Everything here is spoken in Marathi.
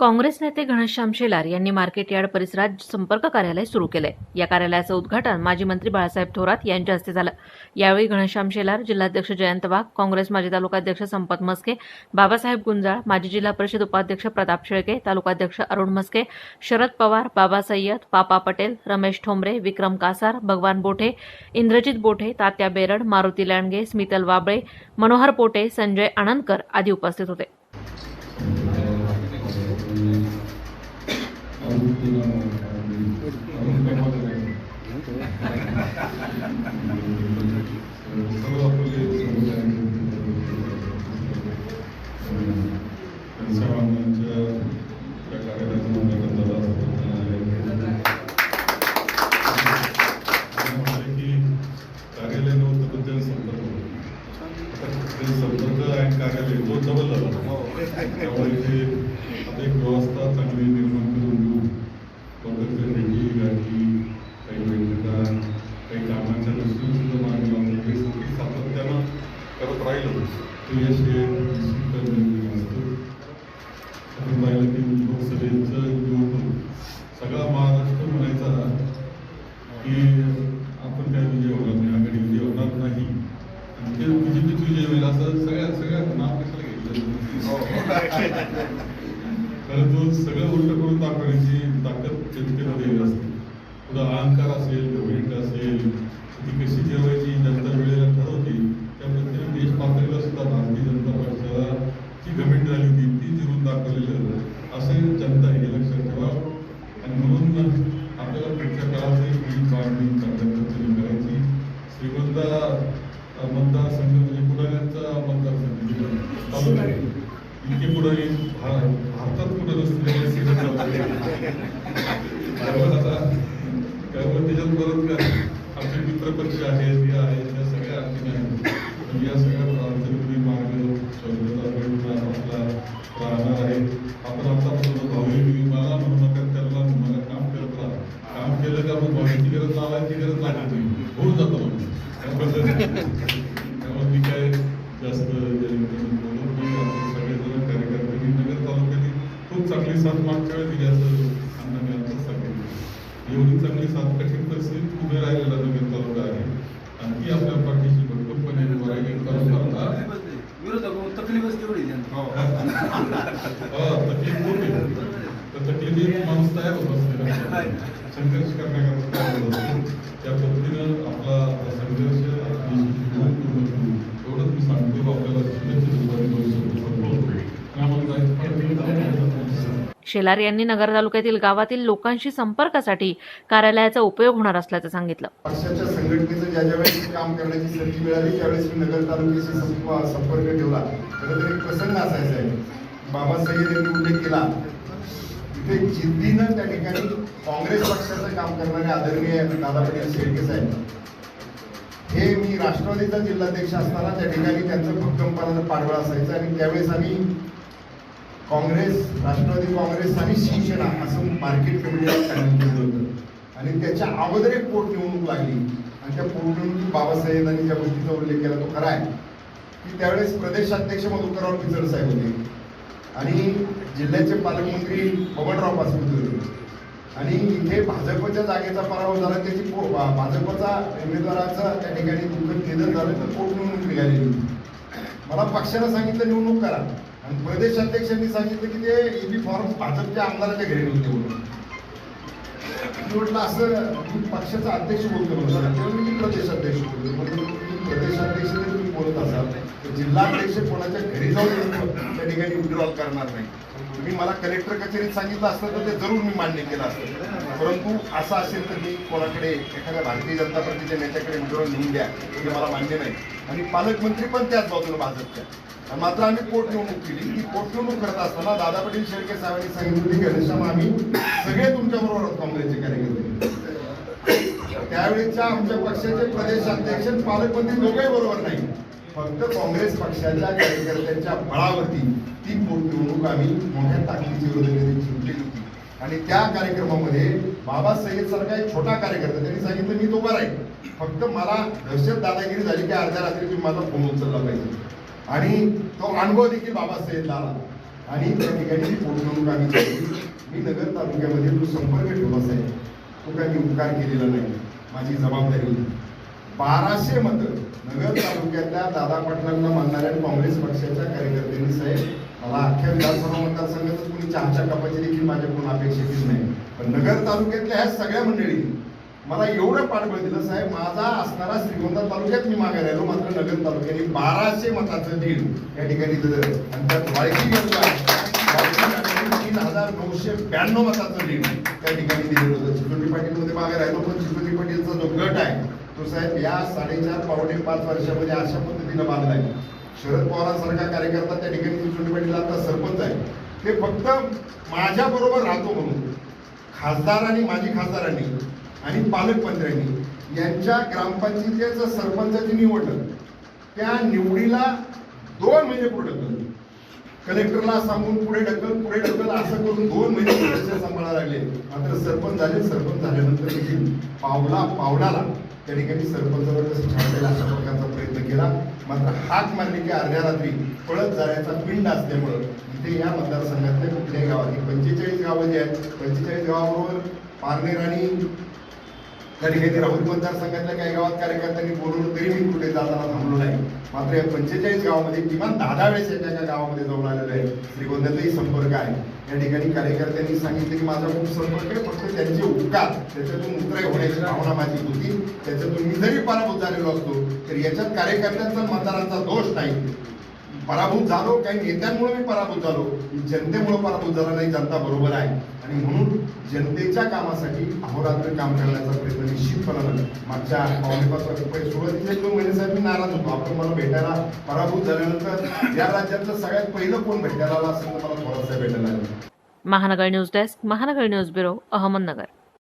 काँग्रेस नेते घनश्याम शेलार यांनी मार्केट यार्ड परिसरात संपर्क कार्यालय सुरू केलंय. या कार्यालयाचं उद्घाटन माजी मंत्री बाळासाहेब थोरात यांच्या हस्ते झालं. यावेळी घनश्याम शेलार जिल्हाध्यक्ष जयंत वाघ काँग्रेस माजी तालुकाध्यक्ष संपत मस्के बाबासाहेब गुंजाळ माजी जिल्हा परिषद उपाध्यक्ष प्रताप शेळके तालुकाध्यक्ष अरुण मस्के शरद पवार बाबा सय्यद पापा पटेल रमेश ठोंबरे विक्रम कासार भगवान बोठे इंद्रजित बोठे तात्या बेरड मारुती लांडगे स्मितल वाबळे मनोहर पोटे संजय आनंदकर आदी उपस्थित होते कार्यालय नव्हतं पण त्याने संपर्क होता संपर्क आणि कार्यालय दोन डबल झाला त्यामुळे ते आता एक व्यवस्था चांगली निर्माण करून देऊ. पद्धतीने रेडी गाठी काही बैठका काही कामाच्या दृष्टीने सुद्धा मागणी लावतो हे सगळी सातत्यानं करत राहिलो. ते यश हे निश्चित असतं. आपण पाहिलं की लोकसभेचं निवडणूक सगळा महाराष्ट्र म्हणायचा की आपण काय विजय होणार नाही आघाडी विजय होणार नाही आणि ते बीजेपीच विजय होईल असं सगळ्या सगळ्या नाव कशाला घेतलं कारण गोष्ट करून दाखवण्याची ताकद जनतेमध्ये असते. पुढं अहंकार असेल भेट असेल ती कशी ठेवायची जनता वेळेला ठरवते त्या पद्धतीने देश पातळीला सुद्धा भारतीय जनता पक्षाला जी गमेंट झाली होती ती जिरून दाखवलेलं असं जनता इतके पुढे भारतात कुठं नसलेले त्यामुळे आता त्यामुळे त्याच्यात परत काय आमचे मित्रपक्ष आहेत या आहेत या सगळ्या अडचणी आहेत. या सगळ्या अडचणी चांगली साथ मागच्या वेळी दिली असं अण्णांनी आता सांगितलं. एवढी चांगली साथ कठीण परिस्थितीत उभे राहिलेला नगर तालुका आहे. आणि ती आपल्या पाठीशी भरपूरपणे उभा राहिली. तालुका तकलीफच तेवढी हो. हो, तकलीफ खूप आहे. तर तकलीफी माणूस तयार होत असते. संघर्ष करण्याकरता तयार होत असतो. शेलार यांनी नगर तालुक्यातील गावातील लोकांशी संपर्कासाठी कार्यालयाचा उपयोग होणार असल्याचं सांगितलं. पक्षाच्या संघटनेचं ज्या ज्या वेळेस काम करण्याची संधी मिळाली त्यावेळेस मी नगर तालुक्याशी संपर्क ठेवला. खरं तर एक प्रसंग असायचा आहे. बाबासाहेब यांनी उल्लेख केला. तिथे जिद्दीनं त्या ठिकाणी काँग्रेस पक्षाचं काम करणारे आदरणीय दादा पटेल शेळके साहेब. हे मी राष्ट्रवादीचा जिल्हाध्यक्ष असताना त्या ठिकाणी त्यांचं भक्कमपणाचा पाठबळ असायचं आणि त्यावेळेस आम्ही काँग्रेस राष्ट्रवादी काँग्रेस आणि शिवसेना असं मार्केट कमिटीला सांगितलं होतं. आणि त्याच्या अगोदर एक पोटनिवडणूक लागली. आणि त्या पोटनिवडणुकीत बाबासाहेबांनी ज्या गोष्टीचा उल्लेख केला तो खरा आहे. की त्यावेळेस प्रदेशाध्यक्ष मधुकरराव पिचड साहेब होते. आणि जिल्ह्याचे पालकमंत्री बबनराव पासपोते होते. आणि इथे भाजपच्या जागेचा पराभव झाला त्याची पो- भाजपचा उमेदवाराचा त्या ठिकाणी दुःख निधन झालं तर पोटनिवडणूक निघालेली होती. मला पक्षानं सांगितलं निवडणूक करा. आणि प्रदेश अध्यक्षांनी सांगितलं की ते ईबी फॉर्म भाजपच्या आमदाराच्या घरी होते म्हटलं असं मी पक्षाचा अध्यक्ष बोलतो म्हणतो मी प्रदेश अध्यक्ष बोलतो. म्हणजे प्रदेश अध्यक्ष बोलत असाल तर जिल्हाध्यक्ष कोणाच्या घरी जाऊन त्या ठिकाणी विड्रॉल करणार नाही. तुम्ही मला कलेक्टर कचेरीत सांगितलं असतं तर ते जरूर मी मान्य केलं असतं. परंतु असं असेल तर मी कोणाकडे एखाद्या भारतीय जनता पार्टीच्या नेत्याकडे विड्रॉल लिहून द्या हे मला मान्य नाही. आणि पालकमंत्री पण त्याच बाजूला भाजपच्या. मात्र आम्ही पोटनिवडणूक केली. ती पोटनिवडणूक करत असताना दादा पाटील शेळके साहेबांनी सांगितलं की घनश्याम आम्ही सगळे तुमच्या बरोबर आहोत काँग्रेसचे कार्यकर्ते. त्यावेळेच्या आमच्या पक्षाचे प्रदेशाध्यक्ष पालकमंत्री दोघे बरोबर नाही फक्त काँग्रेस पक्षाच्या कार्यकर्त्यांच्या बळावरती ती पोटनिवडणूक आम्ही मोठ्या ताकदीची विरोधामध्ये जिंकली होती. आणि त्या कार्यक्रमामध्ये बाबा सारखा एक छोटा कार्यकर्ता त्यांनी सांगितलं मी तो बरा आहे. फक्त मला दहशत दादागिरी झाली की अर्ध्या रात्री तुम्ही माझा फोन उचलला पाहिजे. आणि तो अनुभव देखील बाबा आला आणि त्या ठिकाणी पोटनिवडणूक आम्ही मी नगर तालुक्यामध्ये जो संपर्क ठेवला साहेब तो काही मी उपकार केलेला नाही. माझी जबाबदारी होती. बाराशे मतं. नगर तालुक्यातल्या दादा पाटलांना मानणाऱ्या काँग्रेस पक्षाच्या कार्यकर्त्यांनी साहेब मला अख्ख्या विधानसभा मतदारसंघातच कुणी चहाच्या कपाची देखील माझ्याकडून अपेक्षित नाही. पण नगर तालुक्यातल्या ह्या सगळ्या मंडळी मला एवढं पाठबळ दिलं साहेब माझा असणारा श्रीगोंदा तालुक्यात मी मागे राहिलो मात्र नगर तालुक्याने बाराशे मताचं लीड या ठिकाणी दिलं. आणि त्यात वाळकी तीन हजार नऊशे ब्याण्णव मताचं लीड त्या ठिकाणी दिलेलं होतं. चितोंडी पाटीलमध्ये मागे राहिलो पण चितोटी पाटीलचा जो गट आहे तो साहेब या साडेचार पावणे पाच वर्षामध्ये अशा पद्धतीनं बांधलाय. शरद पवारांसारखा कार्यकर्ता त्या ठिकाणी चितोंडी आता सरपंच आहे. ते फक्त माझ्या बरोबर राहतो म्हणून. खासदारांनी माजी खासदारांनी आणि पालकमंत्र्यांनी यांच्या ग्रामपंचायतीचं सरपंचाची निवड त्या निवडीला दोन महिने पुढे ढकल कलेक्टरला सांगून पुढे ढकल पुढे ढकल असं करून दोन महिने सांभाळायला लागले. मात्र सरपंच झाले सरपंच झाल्यानंतर पावला पावलाला त्या ठिकाणी सरपंचावर कसं छाडलेला अशा प्रकारचा प्रयत्न केला. मात्र हाक मारली की अर्ध्या रात्री पळत जाण्याचा पिंड असल्यामुळं इथे या मतदारसंघातल्या कुठल्याही गावात पंचेचाळीस गावं जी आहेत पंचेचाळीस गावाबरोबर पारनेर आणि त्या हे राहुल मतदारसंघातल्या काही गावात कार्यकर्त्यांनी बोलून तरी मी कुठे जाताना थांबलो नाही. मात्र या पंचेचाळीस गावामध्ये किमान दहा दहा वेळेस एका एका गावामध्ये जाऊन आलेलं आहे. श्रीगोंद्याचाही संपर्क आहे. या ठिकाणी कार्यकर्त्यांनी सांगितले की माझा खूप संपर्क आहे फक्त त्यांचे उपकार त्याच्यातून उतराई होण्याची भावना माझी होती. त्याच्यातून मी जरी पराभूत झालेलो असतो तर याच्यात कार्यकर्त्यांचा मतदारांचा दोष नाही. पराभूत झालो. काही नेत्यांमुळे मी पराभूत झालो. मी जनतेमुळे पराभूत झाला नाही जनता बरोबर आहे. आणि म्हणून जनतेच्या कामासाठी अहोरात्र काम करण्याचा प्रयत्न निश्चितपणानं मागच्या पावणेपासून पाच वर्ष पहिले सुरुवातीचे दोन महिने मी नाराज होतो. आपण मला भेटायला पराभूत झाल्यानंतर या राज्यातलं सगळ्यात पहिलं कोण भेटायला आला असं मला थोडासा भेटायला महानगर न्यूज डेस्क महानगर न्यूज ब्युरो अहमदनगर.